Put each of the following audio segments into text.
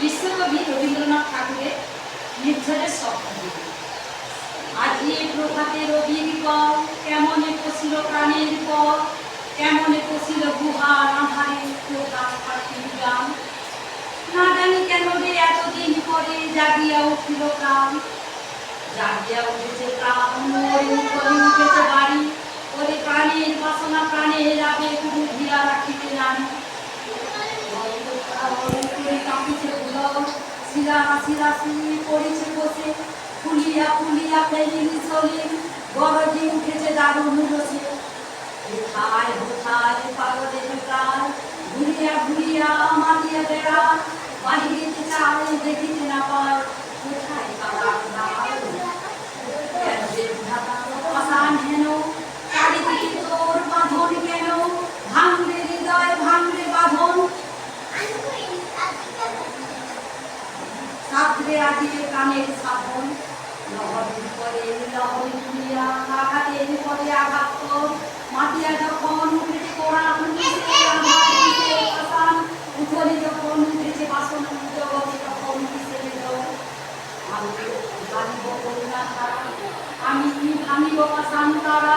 বিশ্বকবি রবীন্দ্রনাথ ঠাকুরের নির্ঝরের স্বপ্ন। আজি প্রভাতে রবির পর কেমনে পশিল প্রাণের পর কেমনে পশিল আধারে প্রকাশ পাখির না জানি কেন রে এতদিন পরে জাগিয়া উঠিল প্রাণ, জাগিয়া উঠেছে প্রাণ ওরে উঠে উঠেছে বাড়ি ওরে প্রাণের বাসনা প্রাণের আবে কোনো ধীরা রাখিতে জানি শিলা শিলা শিলি পড়েছে বসে, ফুলিয়া ফুলিয়া ফেলিনি চলে, গরজে উঠেছে দারুণ রসে। কোথায় কোথায় পাগলের প্রাণ, ঘুরিয়া ঘুরিয়া মারিয়া বেড়া বাহিরে চায় দেখিতে না পায় কোথায় তারা কেন যে বিধাতা পাষাণ হেন চারিদিকে তোর বাঁধন কেন ভাঙরে হৃদয় ভাঙরে বাঁধন সাধরে আজিয়ে কানের সাধন লহরের পরে লহরি ঘুরিয়া আঘাতের পরে আঘাত মাটিয়া যখন উঠেছে কোরআন উঠেছে দিতে যখন উঠেছে বাসন, জগতে তখন জল আমি ভাঙিব করুণা তারা, আমি ভাঙিব পাষাণ তারা?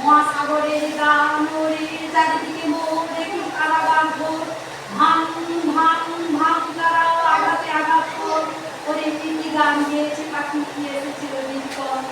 মহাসাগরের গান ওরে চারিদিকে মোর দেখি কারাগার ঘোর ভাঙ ভাঙ ভাঙ তারা আঘাতে আঘাত কর ওরে কি গান গেয়েছে পাখি এসেছিল নির্কল